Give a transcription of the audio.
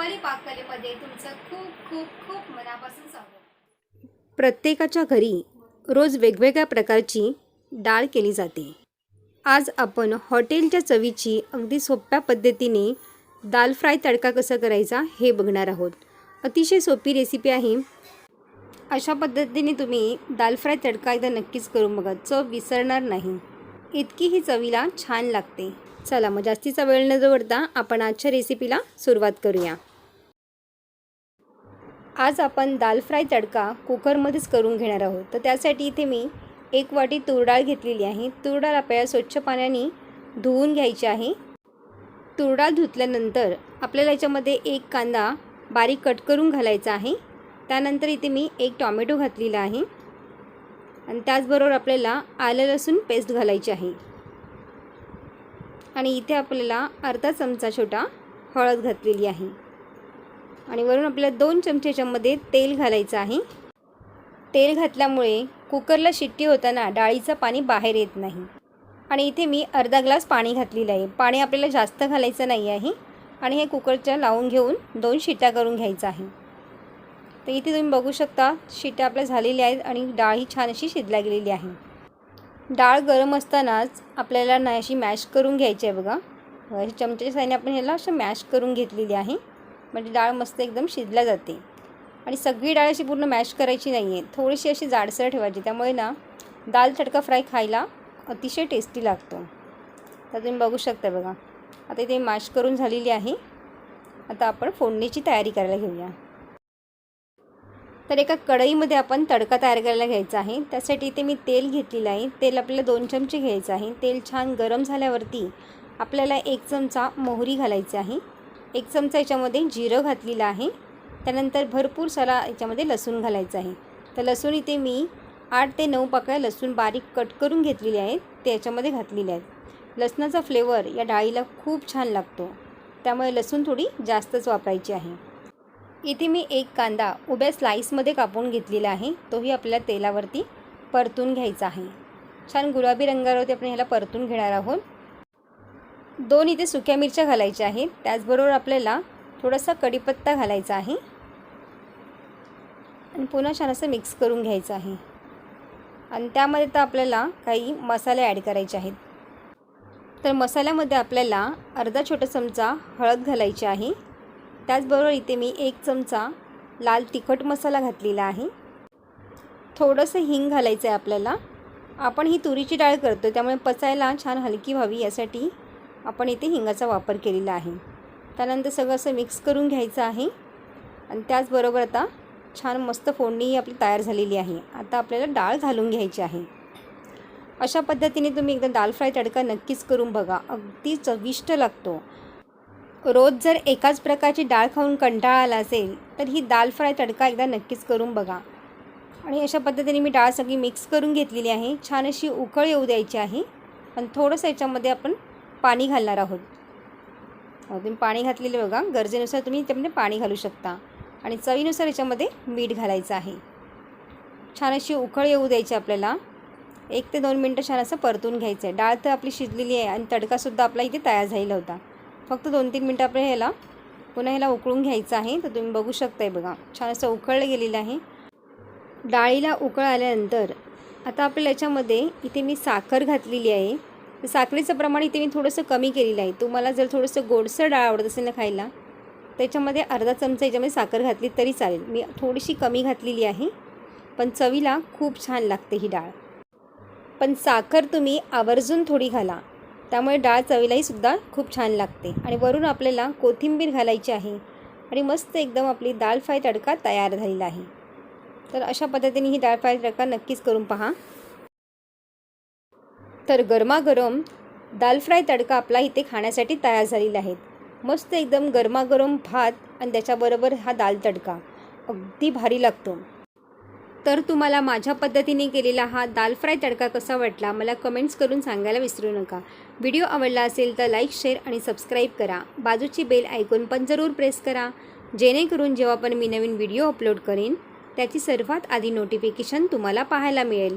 रुपाली पाककलेमध्ये तुमचं खूप खूप खूप मनापासून स्वागत. प्रत्येकाच्या घरी रोज वेगवेगळ्या प्रकारची डाळ केली जाते. आज आपण हॉटेलच्या चवीची अगदी सोप्या पद्धतीने दाल फ्राय तडका कसा करायचा हे बघणार आहोत. अतिशय सोपी रेसिपी आहे. अशा पद्धतीने तुम्ही दाल फ्राय तडका एकदा नक्कीच करून बघा. चव विसरणार नाही. इतकी ही चवीला छान लागते. चला मग जास्तीचा वेळ न दवडता आपण आजच्या रेसिपीला सुरुवात करूया. आज आपण दाल फ्राय तडका कुकरमध्येच करून घेणार आहोत. तर त्यासाठी इथे मी एक वाटी तूर डाळ घेतलेली आहे. तूर डाळ आपल्याला स्वच्छ पाण्याने धुवून घ्यायची आहे. तूर डाळ धुतल्यानंतर आपल्याला याच्यामध्ये एक कांदा बारीक कट करून घालायचा आहे. त्यानंतर इथे मी एक टॉमॅटो घातलेला आहे. आणि त्याचबरोबर आपल्याला आलं लसूण पेस्ट घालायची आहे. आणि इथे आपल्याला अर्धा चमचा छोटा हळद घातलेली आहे. आणि वरून आपल्याला दोन चमचेच्यामध्ये तेल घालायचं आहे. तेल घातल्यामुळे कुकरला शिट्टी होताना डाळीचं पाणी बाहेर येत नाही. आणि इथे मी अर्धा ग्लास पाणी घातलेलं आहे. पाणी आपल्याला जास्त घालायचं नाही आहे. आणि हे कुकरच्या लावून घेऊन दोन शिट्ट्या करून घ्यायचं आहे. तर इथे तुम्ही बघू शकता शिट्ट्या आपल्या झालेल्या आहेत आणि डाळ ही छान अशी शिजल्या गेलेली आहे. डाळ गरम असतानाच आपल्याला नाही अशी मॅश करून घ्यायची आहे बघा. चमच्याच्या साईने आपण ह्याला असं मॅश करून घेतलेली आहे. म्हणजे डाळ मस्त एकदम शिजल्या जाते. आणि सगळी डाळ अशी पूर्ण मॅश करायची नाही आहे थोडीशी अशी जाडसर ठेवायची. त्यामुळे ना दाल तडका फ्राय खायला अतिशय टेस्टी लागतो. तर तुम्ही बघू शकता बघा. आता इथे मॅश करून झालेली आहे. आता आपण फोडणीची तयारी करायला घेऊया. तर एका कढईमध्ये आपण तडका तयार करायला घ्यायचा आहे. त्यासाठी इथे मी तेल घेतलेलं आहे. तेल आपल्याला दोन चमचे घ्यायचं आहे. तेल छान गरम झाल्यावरती आपल्याला एक चमचा मोहरी घालायची आहे. एक चमचा याच्यामध्ये जिरं घातलेलं आहे. त्यानंतर भरपूर सारा याच्यामध्ये लसूण घालायचं आहे. तर लसूण इथे मी आठ ते नऊ पाकळ्या लसूण बारीक कट करून घेतलेले आहेत. ते याच्यामध्ये घातलेले आहेत. लसणाचा फ्लेवर या डाळीला खूप छान लागतो. त्यामुळे लसूण थोडी जास्तच वापरायची आहे. इथे मी एक कांदा उभ्या स्लाईसमध्ये कापून घेतलेला आहे. तोही आपल्या तेलावरती परतून घ्यायचा आहे. छान गुलाबी रंगावरती आपण ह्याला परतून घेणार आहोत. दोन इथे सुक्या मिरच्या घालायच्या आहेत. त्याचबरोबर आपल्याला थोडासा कढीपत्ता घालायचा आहे. आणि पुन्हा छान असं मिक्स करून घ्यायचं आहे. आणि त्यामध्ये तर आपल्याला काही मसाले ॲड करायचे आहेत. तर मसाल्यामध्ये आपल्याला अर्धा छोटा चमचा हळद घालायची आहे. त्याचबरोबर इथे मी एक चमचा लाल तिखट मसाला घातलेला आहे. थोडंसं हिंग घालायचं आहे आपल्याला. आपण ही तुरीची डाळ करतो त्यामुळे पचायला छान हलकी व्हावी यासाठी आपण इथे हिंगाचा वापर केलेला आहे. त्यानंतर सगळं असं मिक्स करून घ्यायचं आहे. आणि त्याचबरोबर आता छान मस्त फोडणी आपली तयार झालेली आहे. आता आपल्याला डाळ घालून घ्यायची आहे. अशा पद्धतीने तुम्ही एकदा दाल फ्राय तडका नक्कीच करून बघा. अगदी चविष्ट लागतो. रोज जर एकाच प्रकारची डाळ खाऊन कंटाळा आला असेल तर ही दाल फ्राय तडका एकदा नक्कीच करून बघा. आणि अशा पद्धतीने मी डाळ सगळी मिक्स करून घेतलेली आहे. छान अशी उकळ येऊ द्यायची आहे. आणि थोडंसं याच्यामध्ये आपण पाणी घालणार आहोत. तुम्ही पाणी घातलेलं बघा. गरजेनुसार तुम्ही त्यामध्ये पाणी घालू शकता. आणि चवीनुसार याच्यामध्ये मीठ घालायचं आहे. छान अशी उकळ येऊ द्यायची आपल्याला. एक ते दोन मिनटं छान असं परतून घ्यायचं आहे. डाळ तर आपली शिजलेली आहे आणि तडकासुद्धा आपला इथे तयार झालेला होता. फक्त दोन तीन मिनटं आपल्या ह्याला पुन्हा ह्याला उकळून घ्यायचं आहे. तर तुम्ही बघू शकताय बघा. छान असं उकळलं गेलेलं आहे. डाळीला उकळ आल्यानंतर आता आपल्याला याच्यामध्ये इथे मी साखर घातलेली आहे. तर साखरेचं प्रमाण इथे मी थोडंसं कमी केलेलं आहे. तुम्हाला जर थोडंसं गोडसर डाळ आवडत असेल ना खायला त्याच्यामध्ये अर्धा चमचा याच्यामध्ये साखर घातली तरी चालेल. मी थोडीशी कमी घातलेली आहे पण चवीला खूप छान लागते ही डाळ. पण साखर तुम्ही आवर्जून थोडी घाला त्यामुळे डाळ चवीलाही सुद्धा खूप छान लागते. आणि वरून आपल्याला कोथिंबीर घालायची आहे आणि मस्त एकदम आपली दाल फ्राय तडका तयार झालेला आहे. तर अशा पद्धतीने ही डाळ फ्राय तडका नक्कीच करून पहा. तर गरमागरम दाल फ्राय तडका आपला इथे खाण्यासाठी तयार झालेला आहे मस्त एकदम गरमागरम भात आणि त्याच्याबरोबर हा दाल तडका. अगदी भारी लागतो. तर तुम्हाला माझ्या पद्धतीने केलेला हा दाल फ्राय तडका कसा वाटला मला कमेंट्स करून सांगायला विसरू नका. व्हिडिओ आवडला असेल तर लाईक शेअर आणि सबस्क्राईब करा. बाजूची बेल ऐकून पण जरूर प्रेस करा. जेणेकरून जेव्हा पण मी नवीन व्हिडिओ अपलोड करेन त्याची सर्वात आधी नोटिफिकेशन तुम्हाला पाहायला मिळेल.